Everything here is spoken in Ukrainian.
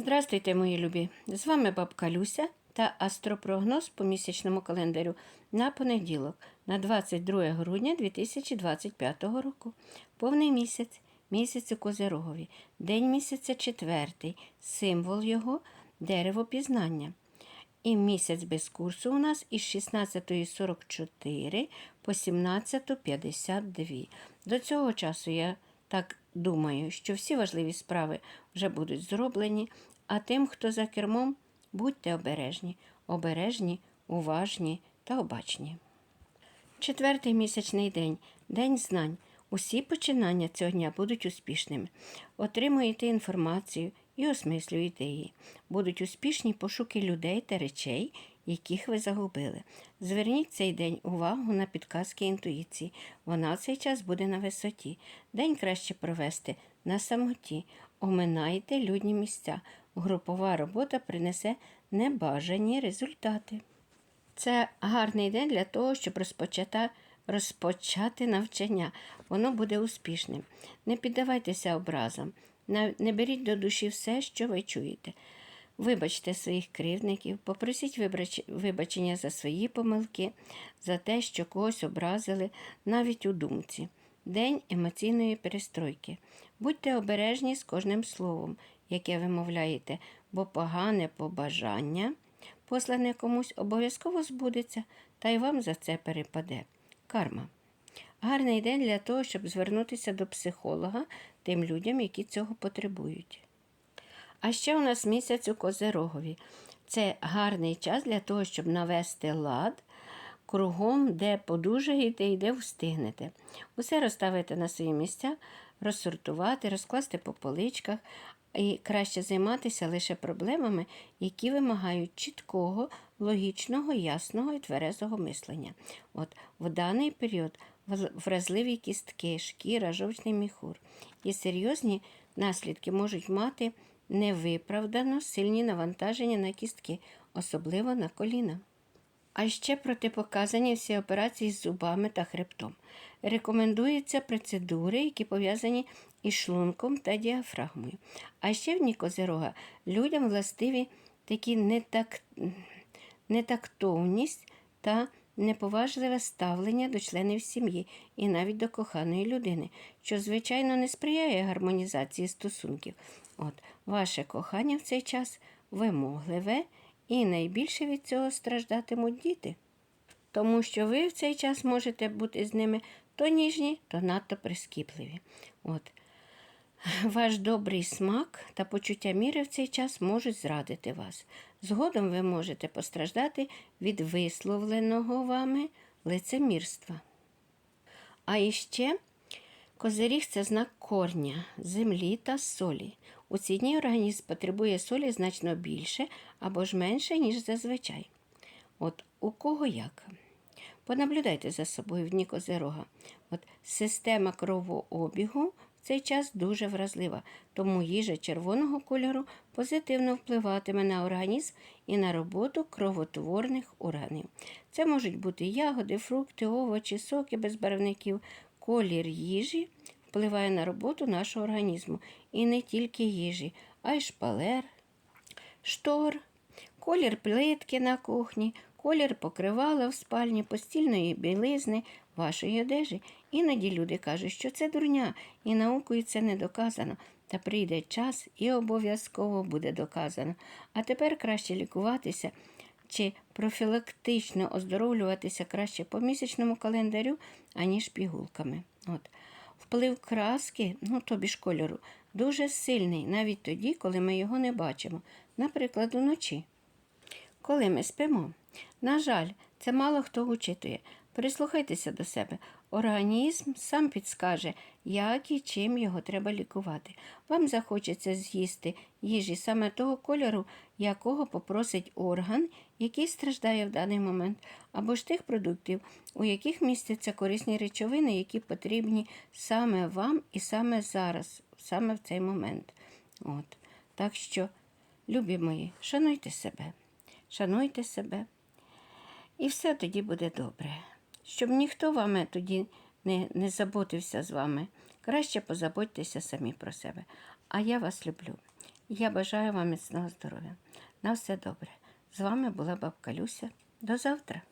Здравствуйте, мої любі! З вами бабка Люся та астропрогноз по місячному календарю на понеділок, на 22 грудня 2025 року. Повний місяць, місяць у Козирогові, день місяця четвертий, символ його дерево пізнання. І місяць без курсу у нас із 16.44 по 17.52. До цього часу я так думаю, що всі важливі справи вже будуть зроблені, а тим, хто за кермом, будьте обережні, обережні, уважні та обачні. Четвертий місячний день день знань. Усі починання цього дня будуть успішними. Отримуєте інформацію і осмислюєте її. Будуть успішні пошуки людей та речей, яких ви загубили. Зверніть цей день увагу на підказки інтуїції. Вона в цей час буде на висоті. День краще провести на самоті. Оминайте людні місця. Групова робота принесе небажані результати. Це гарний день для того, щоб розпочати, розпочати навчання. Воно буде успішним. Не піддавайтеся образам, не беріть до душі все, що ви чуєте. Вибачте своїх кривдників, попросіть вибач- вибачення за свої помилки, за те, що когось образили, навіть у думці. День емоційної перестройки. Будьте обережні з кожним словом, яке вимовляєте, бо погане побажання послане комусь обов'язково збудеться, та й вам за це перепаде. Карма. Гарний день для того, щоб звернутися до психолога тим людям, які цього потребують. А ще у нас місяць у Козерогові. Це гарний час для того, щоб навести лад кругом, де подужаєте і де встигнете. Усе розставити на свої місця, розсортувати, розкласти по поличках і краще займатися лише проблемами, які вимагають чіткого, логічного, ясного і тверезого мислення. От в даний період вразливі кістки, шкіра, жовчний міхур і серйозні наслідки можуть мати невиправдано сильні навантаження на кістки, особливо на коліна. А ще протипоказані всі операції з зубами та хребтом. Рекомендуються процедури, які пов'язані із шлунком та діафрагмою. А ще в дні Козирога людям властиві такі нетак... нетактовність та неповажливе ставлення до членів сім'ї і навіть до коханої людини, що, звичайно, не сприяє гармонізації стосунків. От, ваше кохання в цей час вимогливе і найбільше від цього страждатимуть діти. Тому що ви в цей час можете бути з ними то ніжні, то надто прискіпливі. От. Ваш добрий смак та почуття міри в цей час можуть зрадити вас. Згодом ви можете постраждати від висловленого вами лицемірства. А іще козиріг це знак корня, землі та солі. У ці дні організм потребує солі значно більше або ж менше, ніж зазвичай. От у кого як? Понаблюдайте за собою в дні козирога. От система кровообігу цей час дуже вразлива, тому їжа червоного кольору позитивно впливатиме на організм і на роботу кровотворних органів. Це можуть бути ягоди, фрукти, овочі, соки без барвників. Колір їжі впливає на роботу нашого організму. І не тільки їжі, а й шпалер, штор, колір плитки на кухні, колір покривала в спальні, постільної білизни, вашої одежі. Іноді люди кажуть, що це дурня, і наукою це не доказано. Та прийде час і обов'язково буде доказано. А тепер краще лікуватися чи профілактично оздоровлюватися краще по місячному календарю, аніж пігулками. От. Вплив краски, ну тобі ж кольору, дуже сильний, навіть тоді, коли ми його не бачимо, наприклад, уночі. Коли ми спимо. На жаль, це мало хто учитує. Прислухайтеся до себе. Організм сам підскаже, як і чим його треба лікувати. Вам захочеться з'їсти їжі саме того кольору, якого попросить орган, який страждає в даний момент, або ж тих продуктів, у яких містяться корисні речовини, які потрібні саме вам і саме зараз, саме в цей момент. От. Так що, любі мої, шануйте себе, шануйте себе. І все тоді буде добре. Щоб ніхто вами тоді не, не заботився з вами, краще позаботьтеся самі про себе. А я вас люблю. Я бажаю вам міцного здоров'я. На все добре. З вами була бабка Люся. До завтра.